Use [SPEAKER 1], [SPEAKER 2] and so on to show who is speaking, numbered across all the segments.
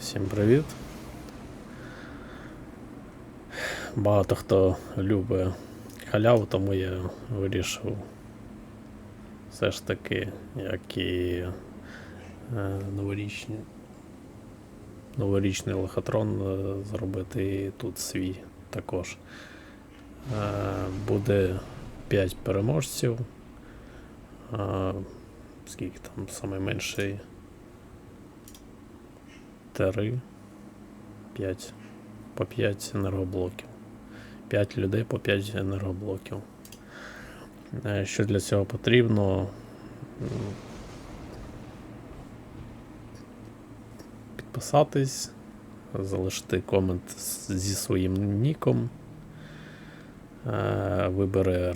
[SPEAKER 1] Всім привіт. Багато хто любить халяву, тому я вирішив все ж таки, як і е, новорічні, новорічний лохотрон е, зробити тут свій також. Е, буде 5 переможців. Скільки там найменший? 3, 5, по 5 енергоблоків. 5 людей по 5 енергоблоків. Е, Що для цього потрібно? Підписатись, залишити комент зі своїм ніком. Е, Вибери е,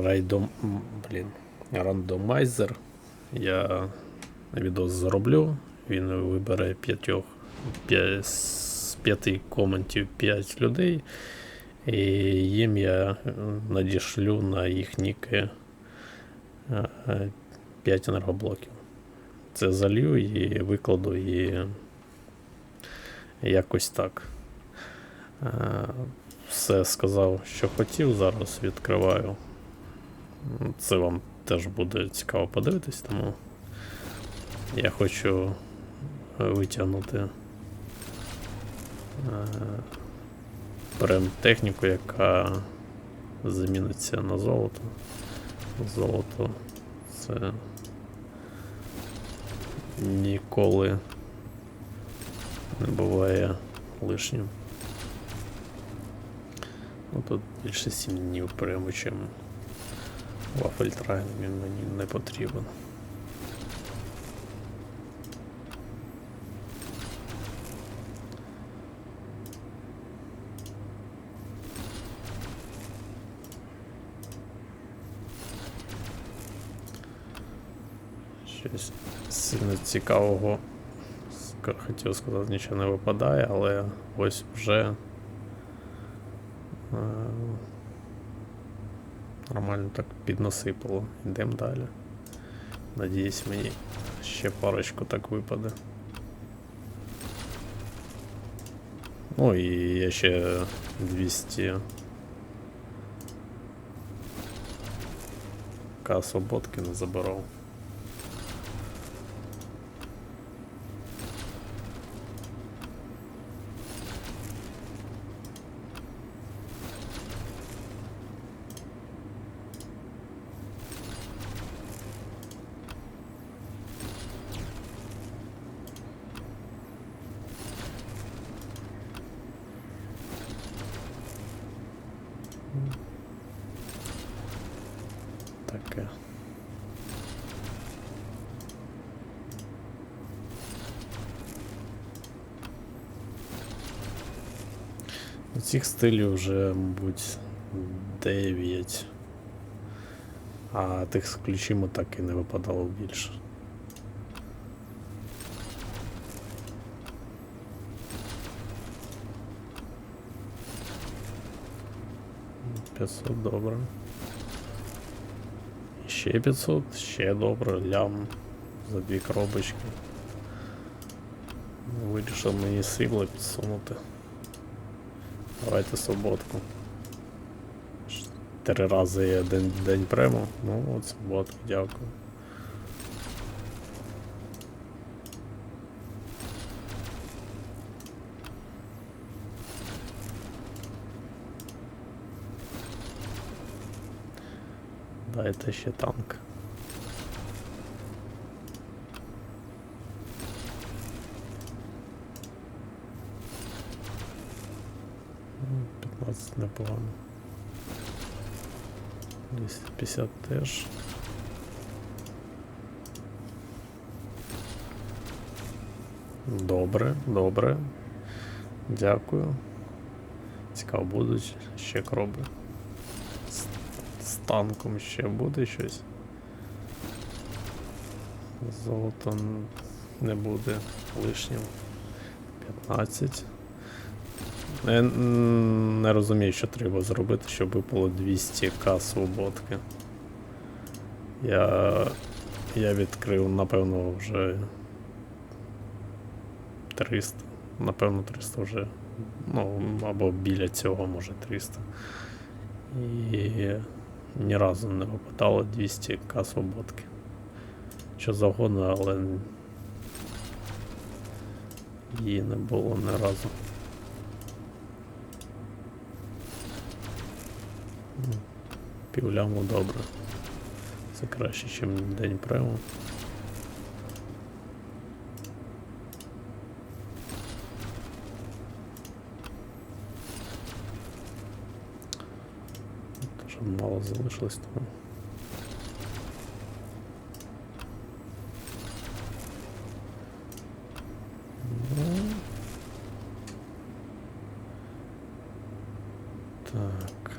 [SPEAKER 1] райдом, блін, рандомайзер. Я відео зроблю. Він вибере п'ятьох з п'яти коментів 5 людей. І їм я е, надішлю на їх ніки 5 енергоблоків. Це залью і викладу і якось так. Е, Все сказав, що хотів, зараз відкриваю. Це вам теж буде цікаво подивитись, тому я хочу е, витягнути е, техніку, яка заміниться на золото. Золото це ніколи не буває лишнім. Ну тут більше 7 днів прямо, чим вафельтрайн він мені не потрібен. Щось сильно цікавого хотів сказати, нічого не випадає, але ось вже е, нормально так піднасипало. Йдемо далі. Надіюсь, мені ще парочку так випаде. Ну і я ще 200 К свободки не забирав. Таке. У цих стилів вже, мабуть, 9. А тих з ключима так і не випадало більше. П'ятсот добре. Ще 500, ще добре, лям за дві коробочки. Вирішив мені сигла підсунути. Давайте суботку. Три рази я день, день прямо. Ну от свободку, дякую. Дайте ще танк. 15 непогано. 250 теж. Добре, добре. Дякую. Цікаво будуть ще кроби. Танком ще буде щось. Золото не буде лишнім. 15. Я не розумію, що треба зробити, щоб випало 200к свободки. Я. Я відкрив, напевно, вже 300. Напевно, 300 вже. Ну, або біля цього, може 300. І ні разу не випадало 200к свободки. Що завгодно, але її не було ні разу. Півляму добре. Це краще, ніж день прему. Дуже мало залишилось тому. Так.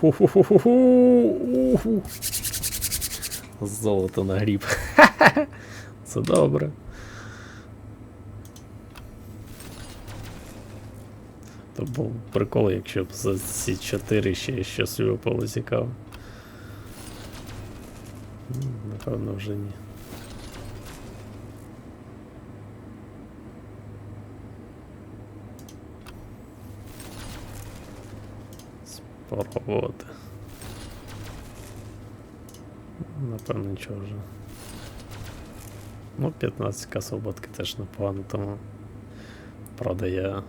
[SPEAKER 1] Фу-фу-фу-фу-фу. Золото на гріб. Це добре. То був прикол, якщо б за ці 4 ще щось випало цікаво. Напевно, вже ні. Спробувати. Напевно, нічого вже. Ну, 15к свободки теж непогано, тому. Правда, я.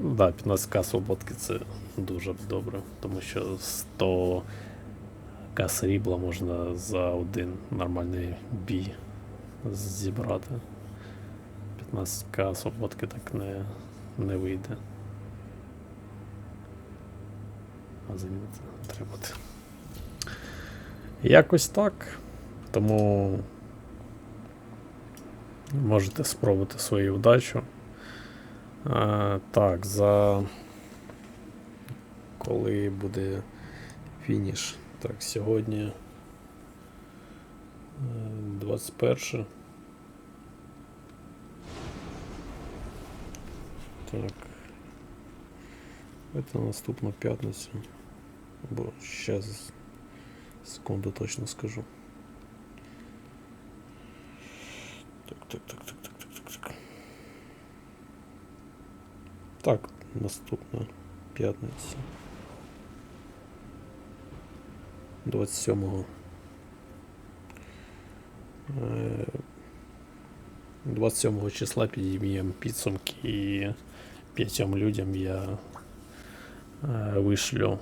[SPEAKER 1] Ну, да, 15к свободки це дуже добре, тому що 100 к срібла можна за один нормальний бій зібрати. 15к свободки так не, не вийде. А за ним отримати. Якось так. Тому можете спробувати свою вдачу. А, так, за коли буде фініш? Так, сьогодні е, 21. Так. Це наступна п'ятниця. Бо зараз секунду точно скажу. Так, так, так, так, так. Так, наступна п'ятниця. 27-го. Е, 27 числа підіймемо підсумки і п'ятьом людям я е, вишлю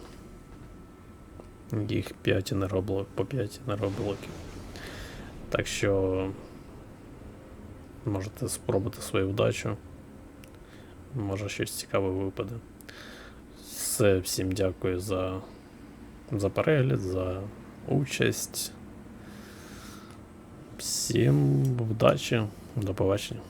[SPEAKER 1] їх 5 енергоблок, по 5 енергоблоків. Так що можете спробувати свою вдачу. Може щось цікаве випаде. Все, всім дякую за, за перегляд, за участь. Всім вдачі, до побачення.